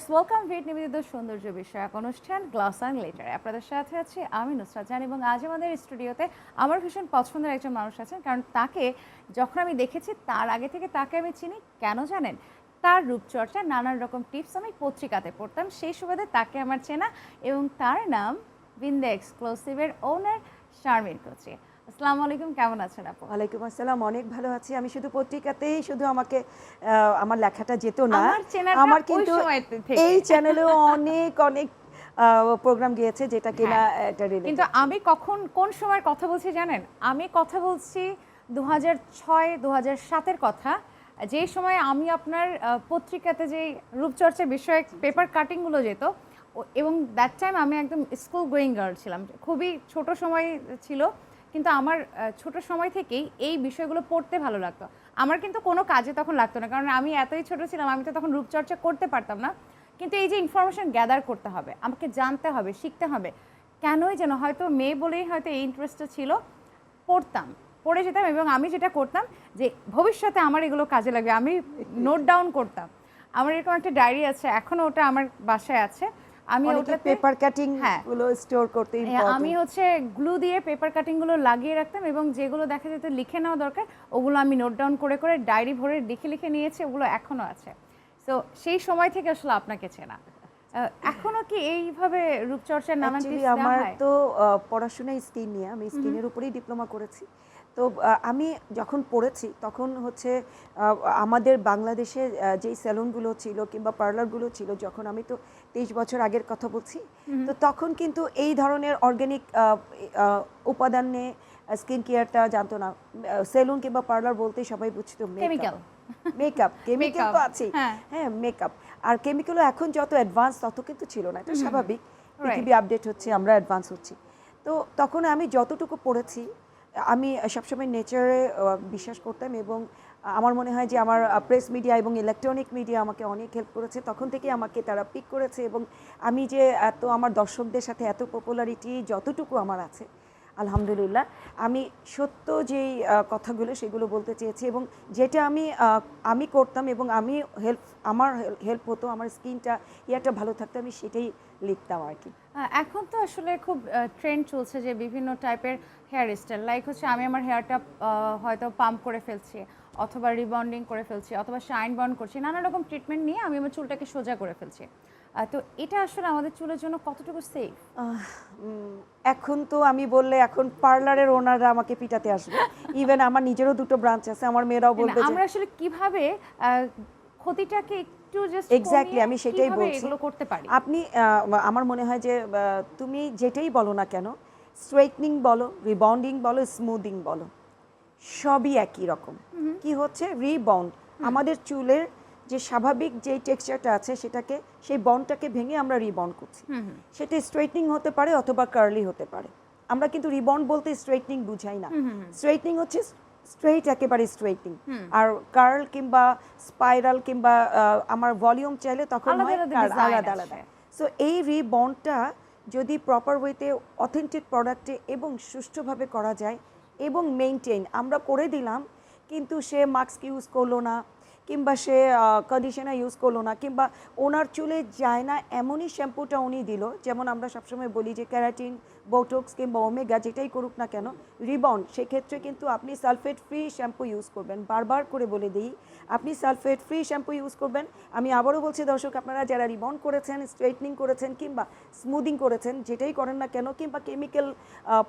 Viewers welcome ভিট নিবেদিত সৌন্দর্য বিষয়ক অনুষ্ঠান গ্লাস অ্যান্ড লেটার। আপনাদের সাথে আছি আমি নুসরাত জান এবং আজ আমাদের স্টুডিওতে আমার ভীষণ পছন্দের একজন মানুষ আছেন, কারণ তাকে যখন আমি দেখেছি, তার আগে থেকে তাকে আমি চিনি, কেন জানেন? তার রূপচর্চা, নানান রকম টিপস আমি পত্রিকাতে পড়তাম, সেই সুবাদে তাকে আমার চেনা এবং তার নাম বিন্দে এক্সক্লুসিভের ওনার শারমিন কোচি। আসসালামু আলাইকুম কেমন আছেন আপু? ওয়ালাইকুম আসসালাম অনেক ভালো আছি। আমি শুধু পত্রিকাতেই শুধু আমাকে আমার লেখাটা যেত না। আমার কিন্তু সময় এই চ্যানেলেও অনেক অনেক প্রোগ্রাম গিয়েছে যেটা কিনা এটা রিলেটেড কিন্তু আমি কখন কোন সময়ের কথা বলছি জানেন? আমি কথা বলছি দু হাজার ছয় দু হাজার সাতের কথা। যেই সময় আমি আপনার পত্রিকাতে যে রূপচর্চা বিষয়ক পেপার কাটিংগুলো যেত এবং দ্যাট টাইম আমি একদম স্কুল গোয়িং গার্ল ছিলাম। খুবই ছোট সময় ছিল। কিন্তু আমার ছোট সময় থেকেই এই বিষয়গুলো পড়তে ভালো লাগতো। আমার কিন্তু কোনো কাজে তখন লাগতো না কারণ আমি এতই ছোট ছিলাম আমি তো তখন রূপচর্চা করতে পারতাম না। কিন্তু এই যে ইনফরমেশন গ্যাদার করতে হবে আমাকে জানতে হবে শিখতে হবে কেনই যেন হয়তো মেয়ে বলেই হয়তো এই ইন্টারেস্টটা ছিল পড়তাম পড়ে যেতাম এবং আমি যেটা করতাম যে ভবিষ্যতে আমার এগুলো কাজে লাগবে আমি নোট ডাউন করতাম। আমার এরকম একটা ডায়েরি আছে এখনও ওটা আমার বাসায় আছে। আমি ওটাতে পেপার কাটিং। গুলো স্টোর করতে হ্যাঁ, আমি হচ্ছে গ্লু দিয়ে পেপার কাটিংগুলো লাগিয়ে রাখতাম এবং যেগুলো দেখা যেত লিখে নেওয়া দরকার ওগুলো আমি নোট ডাউন করে করে ডায়েরি ভরে লিখে লিখে নিয়েছি ওগুলো এখনও আছে। তো সেই সময় থেকে আসলে আপনাকে চেনা। এখনও কি এইভাবে রূপচর্চার নানান আমার তো পড়াশোনা স্কিন নিয়ে আমি স্কিনের উপরেই ডিপ্লোমা করেছি। তো আমি যখন পড়েছি তখন হচ্ছে আমাদের বাংলাদেশে যেই স্যালুনগুলো ছিল কিংবা পার্লারগুলো ছিল যখন আমি তো তেইশ বছর আগের কথা বলছি তো তখন কিন্তু এই ধরনের অর্গ্যানিক উপাদান নিয়ে স্কিন কেয়ারটা জানতো না। সেলুন কিংবা পার্লার বলতেই সবাই বুঝতো Chemical. মেকআপ কেমিক্যাল তো আছে হ্যাঁ। হ্যাঁ মেকআপ আর কেমিক্যালও এখন যত অ্যাডভান্স তত কিন্তু ছিল না। এটা স্বাভাবিক। পৃথিবী আপডেট হচ্ছে আমরা অ্যাডভান্স হচ্ছি। তো তখন আমি যতটুকু পড়েছি আমি সবসময় নেচারে বিশ্বাস করতাম এবং আমার মনে হয় যে আমার প্রেস মিডিয়া এবং ইলেকট্রনিক মিডিয়া আমাকে অনেক হেল্প করেছে। তখন থেকে আমাকে তারা পিক করেছে এবং আমি যে এত আমার দর্শকদের সাথে এত পপুলারিটি যতটুকু আমার আছে, আলহামদুলিল্লাহ, আমি সত্য যেই কথাগুলো সেগুলো বলতে চেয়েছি এবং যেটা আমি আমি করতাম এবং আমি হেল্প আমার হেল্প হতো, আমার স্কিনটা ইয়াটা ভালো থাকতো, আমি সেটাই লিখতাম আর কি। এখন তো আসলে খুব ট্রেন্ড চলছে যে বিভিন্ন টাইপের হেয়ার স্টাইল লাইক হচ্ছে আমি আমার হেয়ারটা হয়তো পাম্প করে ফেলছি অথবা রিবন্ডিং করে ফেলছি অথবা শাইন বন্ড করছি নানা রকম ট্রিটমেন্ট নিয়ে আমি আমার চুলটাকে সোজা করে ফেলছি। তো এটা আসলে আমাদের চুলের জন্য কতটুকু সেফ এখন তো আমি বললে এখন পার্লারের ওনাররা আমাকে পিটাতে আসবে। ইভেন আমার নিজেরও দুটো ব্রাঞ্চ আছে আমার মেয়েরাও বলবে আমরা আসলে কীভাবে ক্ষতিটাকে একটু জাস্ট Exactly, আমি সেটাই বলছি। এগুলো করতে পারি? আপনি আমার মনে হয় যে তুমি যেটাই বলো না কেন স্ট্রেটনিং বলো রিবাউন্ডিং বলো স্মুদিং বলো সবই একই রকম। কি হচ্ছে? রিবাউন্ড আমাদের চুলের যে স্বাভাবিক যে টেক্সচারটা আছে সেটাকে সেই বন্ডটাকে ভেঙে আমরা রিবাউন্ড করছি। সেটা স্ট্রেটনিং হতে পারে অথবা কার্লি হতে পারে। আমরা কিন্তু রিবাউন্ড বলতে স্ট্রেটনিং বুঝাই না। স্ট্রেটনিং হচ্ছে স্ট্রেইট একেবারে স্ট্রেইটিং আর কার্ল কিংবা স্পাইরাল কিংবা আমার ভলিউম চাইলে তখন আলাদা হয় আলাদা সো এই রিবনটা যদি প্রপার ওয়েতে অথেন্টিক প্রোডাক্টে এবং সুষ্ঠুভাবে করা যায় এবং মেনটেন আমরা করে দিলাম কিন্তু সে মাস্ক ইউজ করল না। কিংবা সে কন্ডিশনার ইউজ করল না, কিংবা ওনার চুলে যায় না, এমনই শ্যাম্পুটা উনি দিল, যেমন আমরা সবসময় বলি যে ক্যারাটিন, বোটক্স কিংবা ওমেগা যেটাই করুক না কেন রিবন্ড সেক্ষেত্রে কিন্তু আপনি সালফেট ফ্রি শ্যাম্পু ইউজ করবেন। বারবার করে বলে দিই, আপনি সালফেট ফ্রি শ্যাম্পু ইউজ করবেন। আমি আবারও বলছি দর্শক, আপনারা যারা রিবন্ড করেছেন স্ট্রেটনিং করেছেন কিংবা স্মুদিং করেছেন, যেটাই করেন না কেন, কিংবা কেমিক্যাল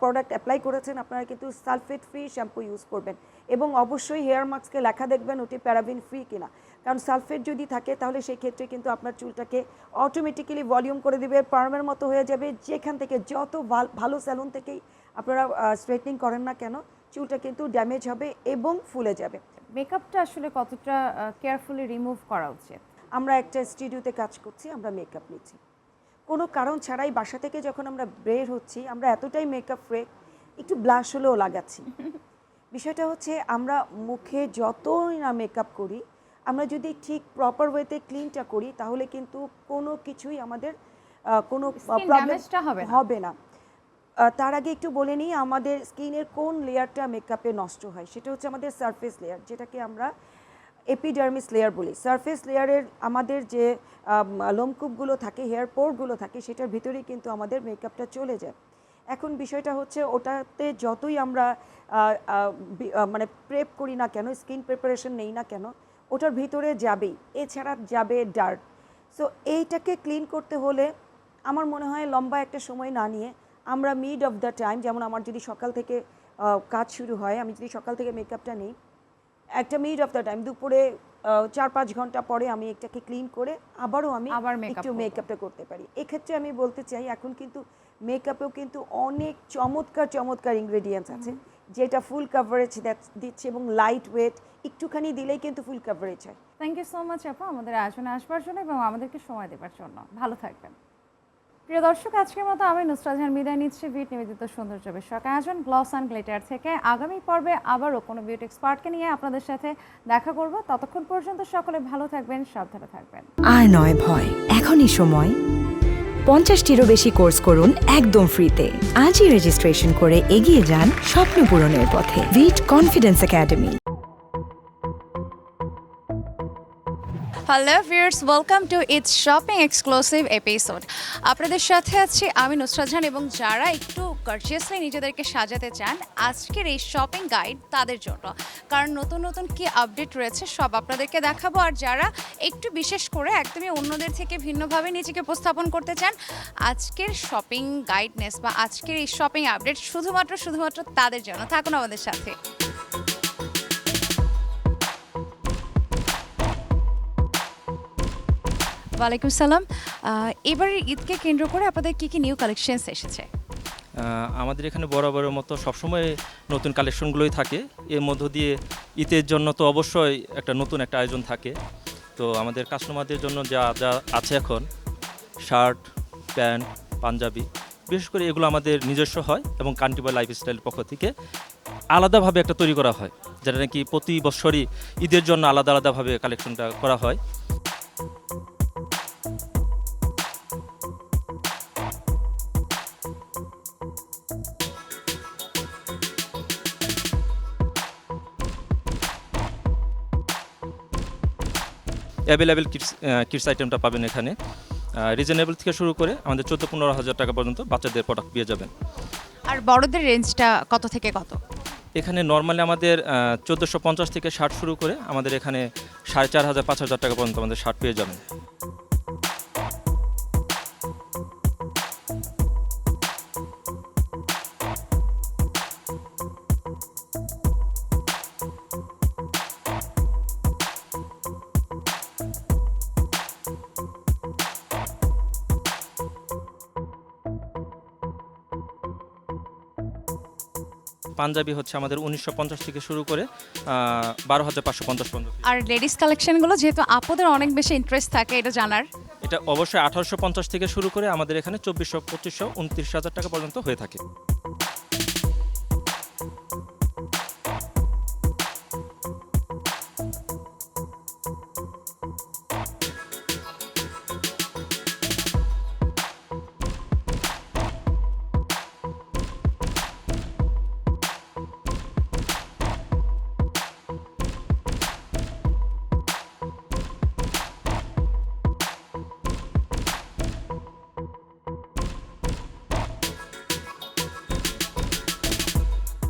প্রোডাক্ট অ্যাপ্লাই করেছেন, আপনারা কিন্তু সালফেট ফ্রি শ্যাম্পু ইউজ করবেন। এবং অবশ্যই হেয়ার মাস্কে লেখা দেখবেন ওটি প্যারাবিন ফ্রি কিনা। কারণ সালফেট যদি থাকে তাহলে সেই ক্ষেত্রে কিন্তু আপনার চুলটাকে অটোমেটিক্যালি ভলিউম করে দিবে পার্মের মতো হয়ে যাবে। যেখান থেকে যত ভাল- ভালো স্যালুন থেকেই আপনারা স্ট্রেটনিং করেন না কেন চুলটা কিন্তু ড্যামেজ হবে এবং ফুলে যাবে। মেকআপটা আসলে কতটা কেয়ারফুলি রিমুভ করা উচিত? আমরা একটা স্টুডিওতে কাজ করছি আমরা মেকআপ নিচ্ছি। কোনো কারণ ছাড়াই বাসা থেকে যখন আমরা বের হচ্ছি আমরা এতটাই মেকআপ ফ্রে একটু ব্লাশ হলেও লাগাচ্ছি। বিষয়টা হচ্ছে আমরা মুখে যতই না মেকআপ করি আমরা যদি ঠিক প্রপার ওয়েতে ক্লিনটা করি তাহলে কিন্তু কোনো কিছুই আমাদের কোনো প্রবলেম হবে না। তার আগে একটু বলে নিই আমাদের স্কিনের কোন লেয়ারটা মেকআপে নষ্ট হয়? সেটা হচ্ছে আমাদের সারফেস লেয়ার যেটাকে আমরা এপিডার্মিস লেয়ার বলি। সারফেস লেয়ারের আমাদের যে লোমকূপগুলো থাকে হেয়ার পোরগুলো থাকে সেটার ভিতরেই কিন্তু আমাদের মেকআপটা চলে যায়। এখন বিষয়টা হচ্ছে ওটাতে যতই আমরা মানে প্রেপ করি না কেন স্কিন প্রিপারেশন নেই না কেন ওটার ভিতরে যাবেই। এছাড়া যাবে ডার্ট সো এইটাকে ক্লিন করতে হলে আমার মনে হয় লম্বা একটা সময় না নিয়ে আমরা মিড অফ দ্য টাইম যেমন আমার যদি সকাল থেকে কাজ শুরু হয় আমি যদি সকাল থেকে মেকআপটা নিই একটা মিড অফ দ্য টাইম দুপুরে চার পাঁচ ঘণ্টা পরে আমি এটাকে ক্লিন করে আবারও আমি আবার একটু মেকআপটা করতে পারি। এক্ষেত্রে আমি বলতে চাই এখন কিন্তু মেকআপেও কিন্তু অনেক চমৎকার চমৎকার ইনগ্রেডিয়েন্টস আছে যেটা ফুল কাভারেজ দিচ্ছে এবং লাইট ওয়েট একটুখানি দিলেই কিন্তু ফুল কাভারেজ হয়। থ্যাংক ইউ সো মাচ আপু। আমাদের আয়োজনে আসবার জন্য এবং আমাদেরকে সময় দেওয়ার জন্য। ভালো থাকবেন। প্রিয় দর্শক আজকের মতো আমি নুসরাত জাহান বিদায় নিচ্ছি। বিট নিবেদিত সৌন্দর্য বিষয়ক আয়োজন গ্লস অ্যান্ড গ্লিটার থেকে। আগামী পর্বে আবারও কোনো বিউটি এক্সপার্টকে নিয়ে আপনাদের সাথে দেখা করব। ততক্ষণ পর্যন্ত সকলে ভালো থাকবেন সাবধানে থাকবেন। আর নয় ভয় এখনই সময় পঞ্চাশটিরও বেশি কোর্স করুন একদম ফ্রিতে। আজই রেজিস্ট্রেশন করে এগিয়ে যান স্বপ্ন পূরণের পথে। ভিট confidence academy hello viewers welcome to it's shopping exclusive episode আপনাদের সাথে আছি আমি নুসরাত জাহান এবং যারা একটু কার্চিয়াসলি নিজেদেরকে সাজাতে চান আজকের এই শপিং গাইড তাদের জন্য। কারণ নতুন নতুন কি আপডেট রয়েছে সব আপনাদেরকে দেখাবো। আর যারা একটু বিশেষ করে একদমই অন্যদের থেকে ভিন্নভাবে নিজেকে উপস্থাপন করতে চান, আজকের শপিং গাইডনেস বা আজকের এই শপিং আপডেট শুধুমাত্র শুধুমাত্র তাদের জন্য। থাকুন আমাদের সাথে। ওয়ালাইকুম সালাম। এবারের ঈদকে কেন্দ্র করে আপনাদের কী কী নিউ কালেকশনস এসেছে? আমাদের এখানে বরাবরের মতো সবসময় নতুন কালেকশনগুলোই থাকে। এর মধ্য দিয়ে ঈদের জন্য তো অবশ্যই একটা নতুন একটা আয়োজন থাকে। তো আমাদের কাস্টমারদের জন্য যা যা আছে এখন, শার্ট, প্যান্ট, পাঞ্জাবি, বিশেষ করে এগুলো আমাদের নিজস্ব হয় এবং কান্ট্রি কান্টিবা লাইফস্টাইলের পক্ষ থেকে আলাদাভাবে একটা তৈরি করা হয়, যেটা নাকি প্রতি বছরই ঈদের জন্য আলাদা, আলাদাভাবে কালেকশনটা করা হয়। অ্যাভেলেবেল কিডস কিডস আইটেমটা পাবেন এখানে। রিজনেবল থেকে শুরু করে আমাদের চোদ্দ পনেরো হাজার টাকা পর্যন্ত বাচ্চাদের প্রোডাক্ট পেয়ে যাবেন। আর বড়দের রেঞ্জটা কত থেকে কত? এখানে নর্মালি আমাদের চোদ্দোশো পঞ্চাশ থেকে ষাট শুরু করে আমাদের এখানে সাড়ে চার হাজার পাঁচ হাজার টাকা পর্যন্ত আমাদের শার্ট পেয়ে যাবেন। পাঞ্জাবি হচ্ছে আমাদের উনিশশো পঞ্চাশ থেকে শুরু করে বারো হাজার পাঁচশো পঞ্চাশ পর্যন্ত আর লেডিস কালেকশনগুলো যেহেতু আপনাদের অনেক বেশি ইন্টারেস্ট থাকে এটা জানার। এটা অবশ্যই আঠারোশো পঞ্চাশ থেকে শুরু করে আমাদের এখানে চব্বিশশো পঁচিশশো উনত্রিশ হাজার টাকা পর্যন্ত হয়ে থাকে।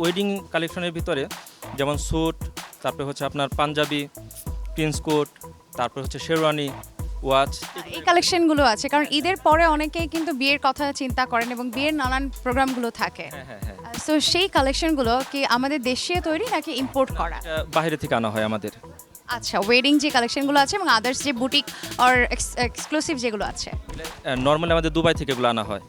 ওয়েডিং কালেকশনের ভিতরে যেমন স্যুট তারপরে হচ্ছে আপনার পাঞ্জাবি প্রিন্স কোট তারপর হচ্ছে শেরওয়ানি ওয়াচ এই কালেকশনগুলো আছে কারণ ঈদের পরে অনেকেই কিন্তু বিয়ের কথা চিন্তা করেন এবং বিয়ের নানান প্রোগ্রামগুলো থাকে। হ্যাঁ হ্যাঁ হ্যাঁ। সেই কালেকশনগুলো কি আমাদের দেশীয় তৈরি নাকি ইম্পোর্ট করা? বাইরে থেকে আনা হয় আমাদের। আচ্ছা ওয়েডিং যে কালেকশনগুলো আছে এবং আদার্স যে বুটিক অর এক্সক্লুসিভ যেগুলো আছে। নর্মালি আমাদের দুবাই থেকে এগুলো আনা হয়।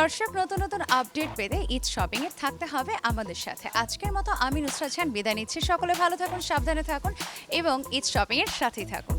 দর্শক, নতুন নতুন আপডেট পেতে ঈদ শপিং এর থাকতে হবে আমাদের সাথে। আজকের মতো আমি নুসরাত জাহান বিদায় নিচ্ছি। সকলে ভালো থাকুন, সাবধানে থাকুন এবং ঈদ শপিং এর সাথেই থাকুন।